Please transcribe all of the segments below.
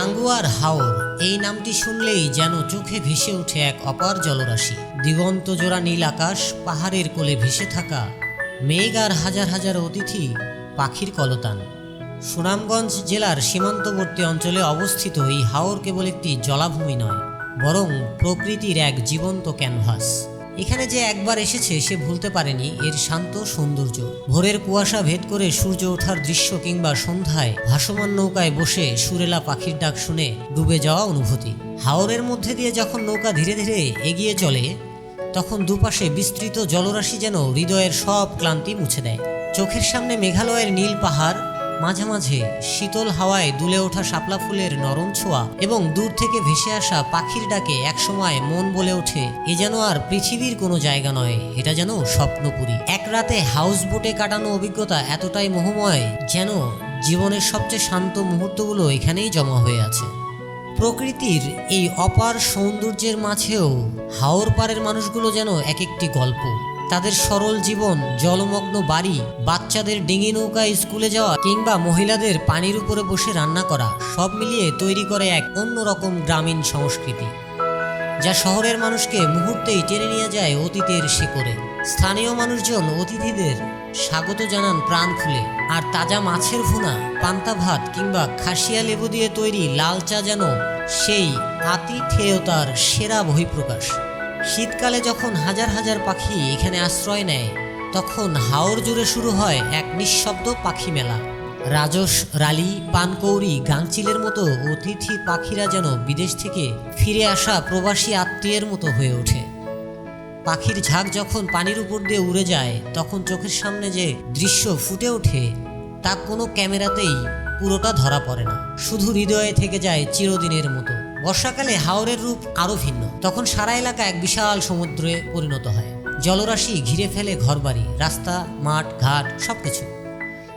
টাঙ্গুয়ার হাওর, এই নামটি শুনলেই যেন চোখে ভেসে ওঠে এক অপার জলরাশি। দিগন্ত জোড়া নীল আকাশ, পাহাড়ের কোলে ভেসে থাকা মেঘ আর হাজার হাজার অতিথি পাখির কলতান। সুনামগঞ্জ জেলার সীমান্তবর্তী অঞ্চলে অবস্থিত এই হাওর কেবল একটি জলাভূমি নয়, বরং প্রকৃতির এক জীবন্ত ক্যানভাস। এখানে যে একবার এসেছে, সে ভুলতে পারেনি। এর শান্ত সৌন্দর্য। ভোরের কুয়াশা ভেদ করে সূর্য ওঠার দৃশ্য কিংবা সন্ধ্যায় ভাসমান নৌকায় বসে সুরেলা পাখির ডাক শুনে ডুবে যাওয়া অনুভূতি। হাওরের মধ্যে দিয়ে যখন নৌকা ধীরে ধীরে এগিয়ে চলে, তখন দুপাশে বিস্তৃত জলরাশি যেন হৃদয়ের সব ক্লান্তি মুছে দেয়। চোখের সামনে মেঘালয়ের নীল পাহাড় মাঝে মাঝে শীতল হাওয়ায় দুলে ওঠা শাপলা ফুলের নরম ছোঁয়া এবং দূর থেকে ভেসে আসা পাখির ডাকে একসময় মন বলে ওঠে, এ যেন আর পৃথিবীর কোনো জায়গা নয়, এটা যেন স্বপ্নপুরী। এক রাতে হাউস বোটে কাটানো অভিজ্ঞতা এতটাই মোহময় যেন জীবনের সবচেয়ে শান্ত মুহূর্তগুলো এখানেই জমা হয়ে আছে। প্রকৃতির এই অপার সৌন্দর্যের মাঝেও হাওর পাড়ের মানুষগুলো যেন এক একটি গল্প। তাদের সরল জীবন, জলমগ্ন বাড়ি, বাচ্চাদের ডিঙি নৌকায় স্কুলে যাওয়া কিংবা মহিলাদের পানির উপরে বসে রান্না করা, সব মিলিয়ে তৈরি করে এক অন্যরকম গ্রামীণ সংস্কৃতি, যা শহরের মানুষকে মুহূর্তেই টেনে নিয়ে যায় অতীতের শিকড়ে। স্থানীয় মানুষজন অতিথিদের স্বাগত জানান প্রাণ খুলে, আর তাজা মাছের ভুনা, পান্তা ভাত কিংবা খাসিয়া লেবু দিয়ে তৈরি লাল চা যেন সেই আতিথেয়তার সেরা বহিঃপ্রকাশ। শীতকালে যখন হাজার হাজার পাখি এখানে আশ্রয় নেয়, তখন হাওর জুড়ে শুরু হয় এক নিঃশব্দ পাখি মেলা। রাজস, রালি, পানকৌড়ি গাংচিলের মতো অতিথি পাখিরা যেন বিদেশ থেকে ফিরে আসা প্রবাসী আত্মীয়ের মতো হয়ে ওঠে। পাখির ঝাঁক যখন পানির উপর দিয়ে উড়ে যায়, তখন চোখের সামনে যে দৃশ্য ফুটে ওঠে, তা কোনো ক্যামেরাতেই পুরোটা ধরা পড়ে না। শুধু হৃদয়ে থেকে যায় চিরদিনের মতো। বর্ষাকালে হাওরের রূপ আরও ভিন্ন। তখন সারা এলাকা এক বিশাল সমুদ্রে পরিণত হয়। জলরাশি ঘিরে ফেলে ঘরবাড়ি, রাস্তা, মাঠ, ঘাট, সবকিছু।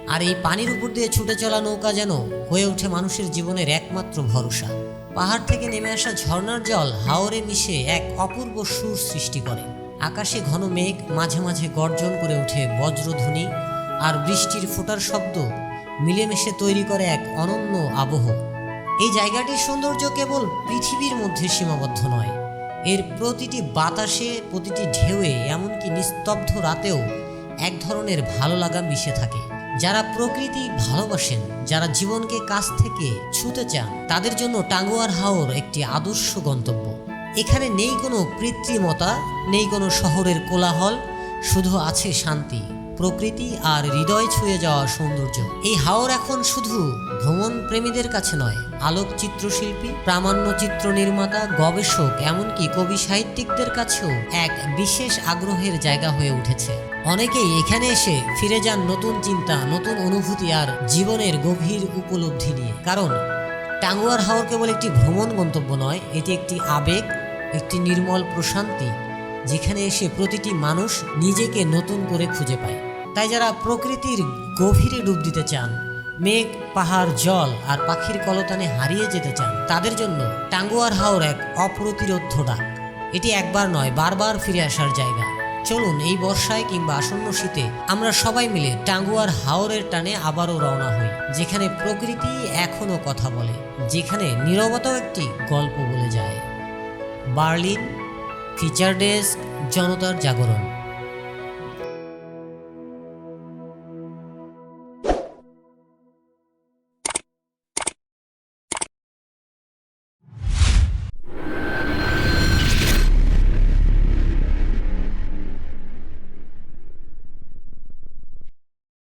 আর এই পানির উপর দিয়ে ছুটে চলা নৌকা যেন হয়ে ওঠে মানুষের জীবনের একমাত্র ভরসা। পাহাড় থেকে নেমে আসা ঝর্নার জল হাওরে মিশে এক অপূর্ব সুর সৃষ্টি করে। আকাশে ঘন মেঘ, মাঝে মাঝে গর্জন করে ওঠে বজ্রধ্বনি, আর বৃষ্টির ফোঁটার শব্দ মিলেমিশে তৈরি করে এক অনন্য আবহ। এই জায়গাটির সৌন্দর্য কেবল পৃথিবীর মধ্যে সীমাবদ্ধ নয়। এর প্রতিটি বাতাসে, প্রতিটি ঢেউয়ে, এমনকি নিস্তব্ধ রাতেও এক ধরনের ভালো লাগা মিশে থাকে। যারা প্রকৃতি ভালোবাসেন, যারা জীবনকে কাছ থেকে ছুতে চান, তাদের জন্য টাঙ্গুয়ার হাওর একটি আদর্শ গন্তব্য। এখানে নেই কোনো কৃত্রিমতা, নেই কোনো শহরের কোলাহল, শুধু আছে শান্তি। প্রকৃতি আর হৃদয় ছুঁয়ে যাওয়া সৌন্দর্য। এই হাওর এখন শুধু ভ্রমণ প্রেমীদের কাছে নয়, আলোক চিত্রশিল্পী, প্রামাণ্য চিত্র নির্মাতা, গবেষক, এমনকি কবি সাহিত্যিকদের কাছেও এক বিশেষ আগ্রহের জায়গা হয়ে উঠেছে। অনেকেই এখানে এসে ফিরে যান নতুন চিন্তা, নতুন অনুভূতি আর জীবনের গভীর উপলব্ধি নিয়ে। কারণ টাঙ্গুয়ার হাওর কেবল একটি ভ্রমণ গন্তব্য নয়, এটি একটি আবেগ, একটি নির্মল প্রশান্তি, যেখানে এসে প্রতিটি মানুষ নিজেকে নতুন করে খুঁজে পায়। তাই যারা প্রকৃতির গভীরে ডুব দিতে চান, মেঘ, পাহাড়, জল আর পাখির কলতানে হারিয়ে যেতে চান, তাদের জন্য টাঙ্গুয়ার হাওর এক অপ্রতিরোধ্য ডাক। এটি একবার নয়, বারবার ফিরে আসার জায়গা। চলুন এই বর্ষায় কিংবা আসন্ন শীতে আমরা সবাই মিলে টাঙ্গুয়ার হাওরের টানে আবারও রওনা হই, যেখানে প্রকৃতি এখনও কথা বলে, যেখানে নীরবতাও একটি গল্প বলে যায়। বার্লিন ফিচার ডেস্ক জনতার জাগরণ।